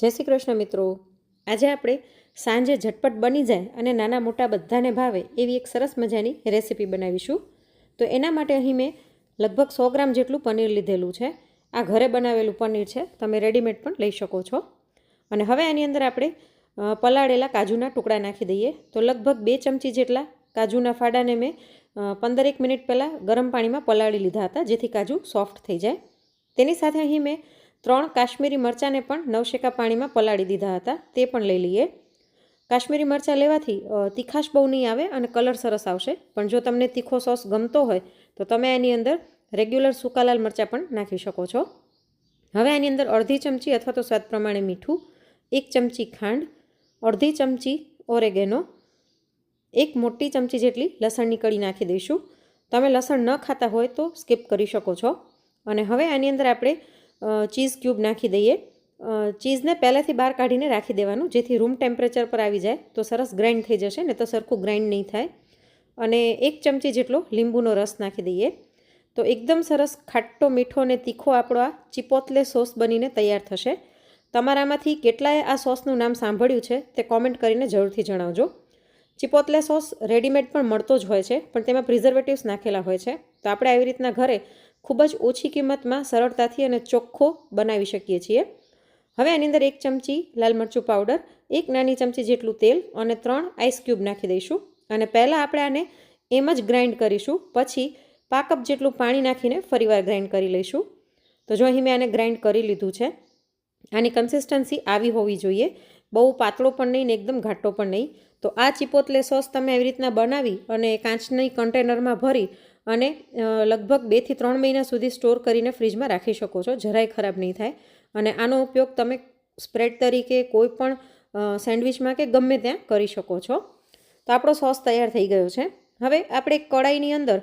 જય શ્રી કૃષ્ણ મિત્રો. આજે આપણે સાંજે ઝટપટ બની જાય અને નાના મોટા બધાને ભાવે એવી એક સરસ મજાની રેસીપી બનાવીશું. તો એના માટે અહીં મેં લગભગ સો ગ્રામ જેટલું પનીર લીધેલું છે. આ ઘરે બનાવેલું પનીર છે. તમે રેડીમેડ પણ લઈ શકો છો. અને હવે આની અંદર આપણે પલાળેલા કાજુના ટુકડા નાખી દઈએ. તો લગભગ બે ચમચી જેટલા કાજુના ફાડાને મેં પંદરેક મિનિટ પહેલાં ગરમ પાણીમાં પલાળી લીધા હતા, જેથી કાજુ સોફ્ટ થઈ જાય. તેની સાથે અહીં મેં ત્રણ કાશ્મીરી મરચાંને પણ નવશેકા પાણીમાં પલાળી દીધા હતા. તે પણ લઈ લઈએ. કાશ્મીરી મરચાં લેવાથી તીખાશ બહુ નહીં આવે અને કલર સરસ આવશે. પણ જો તમને તીખો સોસ ગમતો હોય, તો તમે એની અંદર રેગ્યુલર સૂકા લાલ મરચાં પણ નાખી શકો છો. હવે આની અંદર અડધી ચમચી અથવા તો સ્વાદ પ્રમાણે મીઠું, એક ચમચી ખાંડ, અડધી ચમચી ઓરેગેનો, એક મોટી ચમચી જેટલી લસણની કળી નાખી દઈશું. તમે લસણ ન ખાતા હોય તો સ્કીપ કરી શકો છો. અને હવે આની અંદર આપણે ચીઝ ક્યુબ નાખી દઈએ. ચીઝને પહેલાંથી બહાર કાઢીને રાખી દેવાનું. જેથી રૂમ ટેમ્પરેચર પર આવી જાય તો સરસ ગ્રાઇન્ડ થઈ જશે ને તો સરખું ગ્રાઇન્ડ નહીં થાય. અને એક ચમચી જેટલો લીંબુનો રસ નાખી દઈએ. તો એકદમ સરસ ખાટ્ટો મીઠો અને તીખો આપણો આ ચિપોતલે સોસ બનીને તૈયાર થશે. તમારામાંથી કેટલાએ આ સોસનું નામ સાંભળ્યું છે તે કોમેન્ટ કરીને જરૂરથી જણાવજો. ચિપોતલે સોસ રેડીમેડ પણ મળતો જ હોય છે, પણ તેમાં પ્રિઝર્વેટિવ્સ નાખેલા હોય છે. તો આપણે આવી રીતના ઘરે ખૂબ જ ઓછી કિંમતમાં સરળતાથી અને ચોખ્ખો બનાવી શકીએ છીએ. હવે આની અંદર એક ચમચી લાલ મરચું પાવડર, એક નાની ચમચી જેટલું તેલ અને ત્રણ આઈસ ક્યુબ નાખી દઈશું. અને પહેલાં આપણે આને એમ જ ગ્રાઇન્ડ કરીશું, પછી પાક કપ જેટલું પાણી નાખીને ફરીવાર ગ્રાઇન્ડ કરી લઈશું. તો જો અહીં મેં આને ગ્રાઇન્ડ કરી લીધું છે, આની કન્સિસ્ટન્સી આવી હોવી જોઈએ. બહુ પાતળો પણ નહીં ને એકદમ ઘાટો પણ નહીં. તો આ ચિપોતલે સોસ તમે આવી રીતના બનાવી અને કાચની કન્ટેનરમાં ભરી અને લગભગ બેથી ત્રણ મહિના સુધી સ્ટોર કરીને ફ્રીજમાં રાખી શકો છો, જરાય ખરાબ નહીં થાય. અને આનો ઉપયોગ તમે સ્પ્રેડ તરીકે કોઈ પણ સેન્ડવિચમાં કે ગમે ત્યાં કરી શકો છો. તો આપણો સોસ તૈયાર થઈ ગયો છે. હવે આપણે કડાઈની અંદર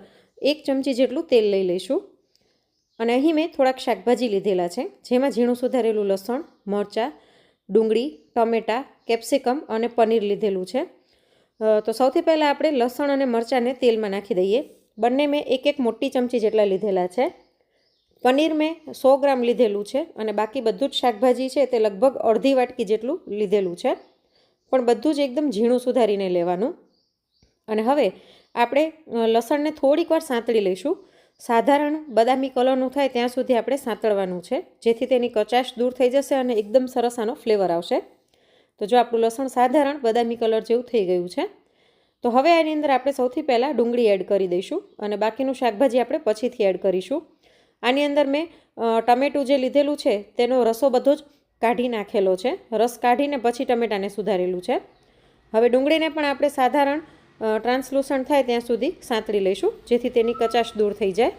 એક ચમચી જેટલું તેલ લઈ લઈશું. અને અહીં મેં થોડાક શાકભાજી લીધેલા છે, જેમાં ઝીણું સુધારેલું લસણ, મરચાં, ડુંગળી, ટમેટાં, કેપ્સિકમ અને પનીર લીધેલું છે. તો સૌથી પહેલાં આપણે લસણ અને મરચાંને તેલમાં નાખી દઈએ. બંને મેં એક એક મોટી ચમચી જેટલા લીધેલા છે. પનીર મેં સો ગ્રામ લીધેલું છે અને બાકી બધું જ શાકભાજી છે તે લગભગ અડધી વાટકી જેટલું લીધેલું છે. પણ બધું જ એકદમ ઝીણું સુધારીને લેવાનું. અને હવે આપણે લસણને થોડીક વાર સાંતળી લઈશું. સાધારણ બદામી કલરનું થાય ત્યાં સુધી આપણે સાંતળવાનું છે. જેથી તેની કચાશ દૂર થઈ જશે અને એકદમ સરસ આનો ફ્લેવર આવશે. તો જો આપણું લસણ સાધારણ બદામી કલર જેવું થઈ ગયું છે. તો હવે આની અંદર આપણે સૌથી પહેલાં ડુંગળી એડ કરી દઈશું અને બાકીનું શાકભાજી આપણે પછીથી એડ કરીશું. આની અંદર મેં ટમેટું જે લીધેલું છે તેનો રસો બધો જ કાઢી નાખેલો છે. રસ કાઢીને પછી ટમેટાને સુધારેલું છે. હવે ડુંગળીને પણ આપણે સાધારણ ટ્રાન્સલુસન્ટ થાય ત્યાં સુધી સાંતળી લઈશું, જેથી તેની કચાશ દૂર થઈ જાય.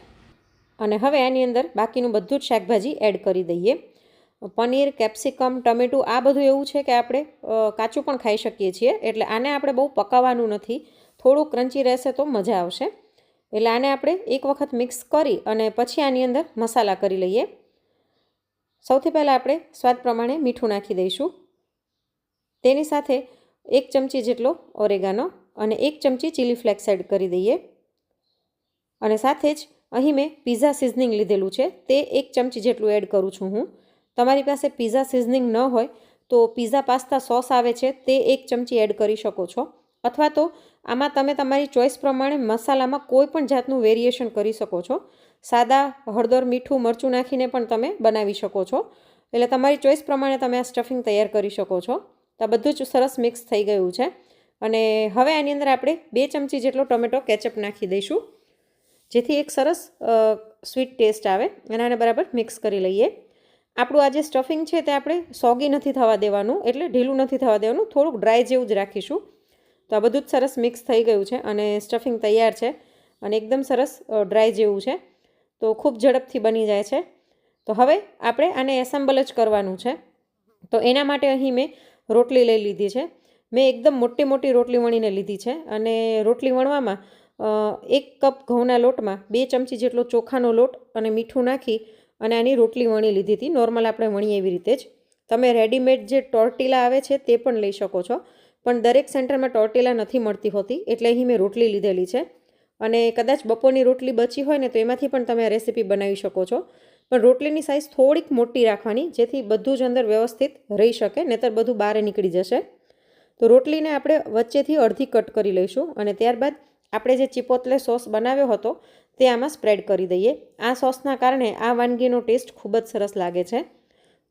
અને હવે આની અંદર બાકીનું બધું જ શાકભાજી એડ કરી દઈએ. પનીર, કેપ્સિકમ, ટમેટું, આ બધું એવું છે કે આપણે કાચું પણ ખાઈ શકીએ છીએ. એટલે આને આપણે બહુ પકાવવાનું નથી. થોડું ક્રંચી રહેશે તો મજા આવશે. એટલે આને આપણે એક વખત મિક્સ કરી અને પછી આની અંદર મસાલા કરી લઈએ. સૌથી પહેલાં આપણે સ્વાદ પ્રમાણે મીઠું નાખી દઈશું. તેની સાથે એક ચમચી જેટલો ઓરેગાનો અને એક ચમચી ચીલી ફ્લેક્સ એડ કરી દઈએ. અને સાથે જ અહીં મેં પીઝા સિઝનિંગ લીધેલું છે. તે એક ચમચી જેટલું એડ કરું છું હું. તમારી પાસે પીઝા સિઝનિંગ ન હોય, તો પીઝા પાસ્તા સોસ આવે છે, તે એક ચમચી એડ કરી શકો છો. અથવા તો આમાં તમે તમારી ચોઈસ પ્રમાણે મસાલામાં કોઈ પણ જાતનું વેરિએશન કરી શકો છો. સાદા, હળદર, મીઠું, મરચું નાખીને પણ તમે બનાવી શકો છો. એટલે તમારી ચોઈસ પ્રમાણે તમે આ સ્ટફિંગ તૈયાર કરી શકો છો. તો બધું જ સરસ મિક્સ થઈ ગયું છે. અને હવે આની અંદર આપણે બે ચમચી જેટલો ટોમેટો કેચઅપ નાખી દઈશું. જેથી એક સરસ સ્વીટ ટેસ્ટ આવે. અને આને બરાબર મિક્સ કરી લઈએ. આપણું આ જે સ્ટફિંગ છે તે આપણે સોગી નથી થવા દેવાનું, એટલે ઢીલું નથી થવા દેવાનું. થોડુંક ડ્રાય જેવું જ રાખીશું. તો આ બધું જ સરસ મિક્સ થઈ ગયું છે અને સ્ટફિંગ તૈયાર છે અને એકદમ સરસ ડ્રાય જેવું છે. તો ખૂબ ઝડપથી બની જાય છે. તો હવે આપણે આને એસેમ્બલ જ કરવાનું છે. તો એના માટે અહીં મેં રોટલી લઈ લીધી છે. મેં એકદમ મોટી મોટી રોટલી વણીને લીધી છે અને રોટલી વણવામાં એક કપ ઘઉંના લોટમાં બે ચમચી જેટલો ચોખાનો લોટ અને મીઠું નાખી અને આની રોટલી વણી લીધી હતી. નોર્મલ આપણે વણીએ એવી રીતે જ. તમે રેડીમેડ જે ટોર્ટીલા આવે છે તે પણ લઈ શકો છો. પણ દરેક સેન્ટરમાં ટોર્ટીલા નથી મળતી હોતી. એટલે અહીં મેં રોટલી લીધેલી છે. અને કદાચ બપોરની રોટલી બચી હોય ને તો એમાંથી પણ તમે રેસીપી બનાવી શકો છો. પણ રોટલીની સાઇઝ થોડીક મોટી રાખવાની, જેથી બધું જ અંદર વ્યવસ્થિત રહી શકે, નહીતર બધું બહાર નીકળી જશે. તો રોટલીને આપણે વચ્ચેથી અડધી કટ કરી લઈશું અને ત્યારબાદ આપણે જે ચિપોતલે સોસ બનાવ્યો હતો તે આમાં સ્પ્રેડ કરી દઈએ. આ સોસના કારણે આ વાનગીનો ટેસ્ટ ખૂબ જ સરસ લાગે છે.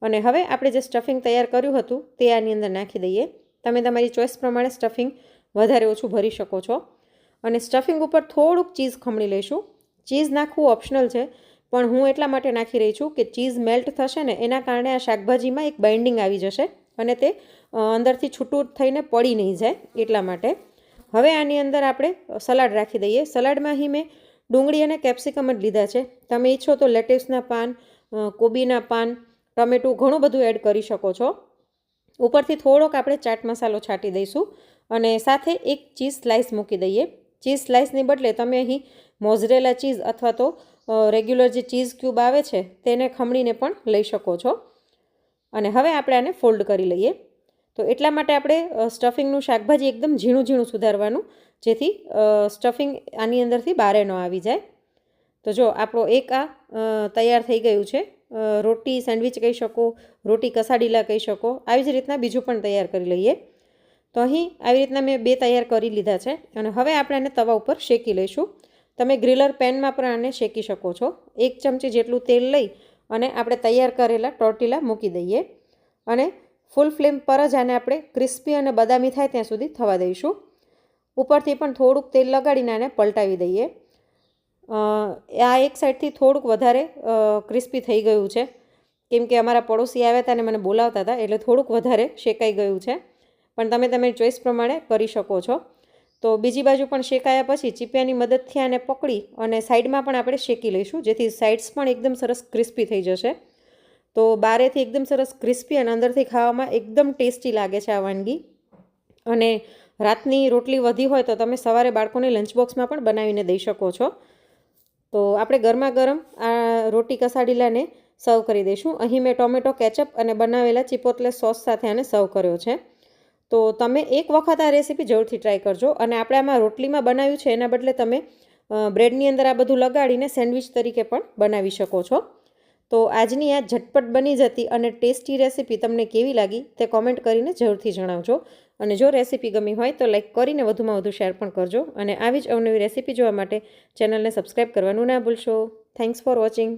અને હવે આપણે જે સ્ટફિંગ તૈયાર કર્યું હતું તે આની અંદર નાખી દઈએ. તમે તમારી ચોઈસ પ્રમાણે સ્ટફિંગ વધારે ઓછું ભરી શકો છો. અને સ્ટફિંગ ઉપર થોડુંક ચીઝ ખમણી લઈશું. ચીઝ નાખવું ઓપ્શનલ છે, પણ હું એટલા માટે નાખી રહી છું કે ચીઝ મેલ્ટ થશે ને એના કારણે આ શાકભાજીમાં એક બાઇન્ડિંગ આવી જશે અને તે અંદરથી છૂટું થઈને પડી નહીં જાય એટલા માટે. હવે આની અંદર આપણે સલાડ રાખી દઈએ. સલાડમાં અહીં મેં ડુંગળી અને કેપ્સિકમ જ લીધા છે. તમે ઈચ્છો તો લેટેસ્ટના પાન કોબીના પાન, ટમેટું ઘણું બધું એડ કરી શકો છો. ઉપરથી થોડોક આપણે ચાટ મસાલો છાંટી દઈશું અને સાથે એક ચીઝ સ્લાઇસ મૂકી દઈએ. ચીઝ સ્લાઇસની બદલે તમે અહીં મોઝરેલા ચીઝ અથવા તો રેગ્યુલર જે ચીઝ ક્યુબ આવે છે તેને ખમણીને પણ લઈ શકો છો. અને હવે આપણે આને ફોલ્ડ કરી લઈએ. તો એટલા માટે આપણે સ્ટફિંગનું શાકભાજી એકદમ ઝીણું ઝીણું સુધારવાનું, જેથી સ્ટફિંગ આની અંદરથી બારે ન આવી જાય. તો જો આપણો એક આ તૈયાર થઈ ગયું છે રોટી સેન્ડવિચ કહી શકો, રોટી કસાડીલા કહી શકો, આવી જ રીતના બીજું પણ તૈયાર કરી લઈએ. તો અહીં આવી રીતના મેં બે તૈયાર કરી લીધા છે અને હવે આપણે આને તવા ઉપર શેકી લઈશું. તમે ગ્રીલર પેનમાં પણ આને શેકી શકો છો. એક ચમચી જેટલું તેલ લઈ અને આપણે તૈયાર કરેલા ટોર્ટીલા મૂકી દઈએ. અને ફૂલ ફ્લેમ પર જ આને આપણે ક્રિસ્પી અને બદામી થાય ત્યાં સુધી થવા દઈશું. ઉપરથી પણ થોડુંક તેલ લગાડીને આને પલટાવી દઈએ. આ એક સાઈડથી થોડુંક વધારે ક્રિસ્પી થઈ ગયું છે. કેમ કે અમારા પડોશી આવ્યા હતા અને મને બોલાવતા હતા, એટલે થોડુંક વધારે શેકાઈ ગયું છે. પણ તમે તમારી ચોઈસ પ્રમાણે કરી શકો છો. તો બીજી બાજુ પણ શેકાયા પછી ચીપિયાની મદદથી આને પકડી અને સાઈડમાં પણ આપણે શેકી લઈશું, જેથી સાઈડ્સ પણ એકદમ સરસ ક્રિસ્પી થઈ જશે. તો બારેથી એકદમ સરસ ક્રિસ્પી અને અંદરથી ખાવામાં એકદમ ટેસ્ટી લાગે છે આ વાનગી. અને રાતની રોટલી વધી હોય તો તમે સવારે બાળકોને લંચ બોક્સમાં પણ બનાવીને દઈ શકો છો. તો આપણે ગરમા ગરમ આ રોટી કસાડીલાને સર્વ કરી દઈશું. અહીં મેં ટોમેટો કેચઅપ અને બનાવેલા ચિપોતલે સોસ સાથે આને સર્વ કર્યો છે. તો તમે એક વખત આ રેસીપી જરૂરથી ટ્રાય કરજો. અને આપણે આમાં રોટલીમાં બનાવ્યું છે એના બદલે તમે બ્રેડની અંદર આ બધું લગાડીને સેન્ડવિચ તરીકે પણ બનાવી શકો છો. તો આજની આ ઝટપટ બની જતી અને ટેસ્ટી રેસીપી તમને કેવી લાગી તે કોમેન્ટ કરીને જરૂરથી જણાવજો. અને જો રેસીપી ગમી હોય તો લાઈક કરીને વધુમાં વધુ શેર પણ કરજો અને આવી જ અવનવી રેસીપી જોવા માટે ચેનલને સબસ્ક્રાઈબ કરવાનું ના ભૂલશો. Thanks for watching.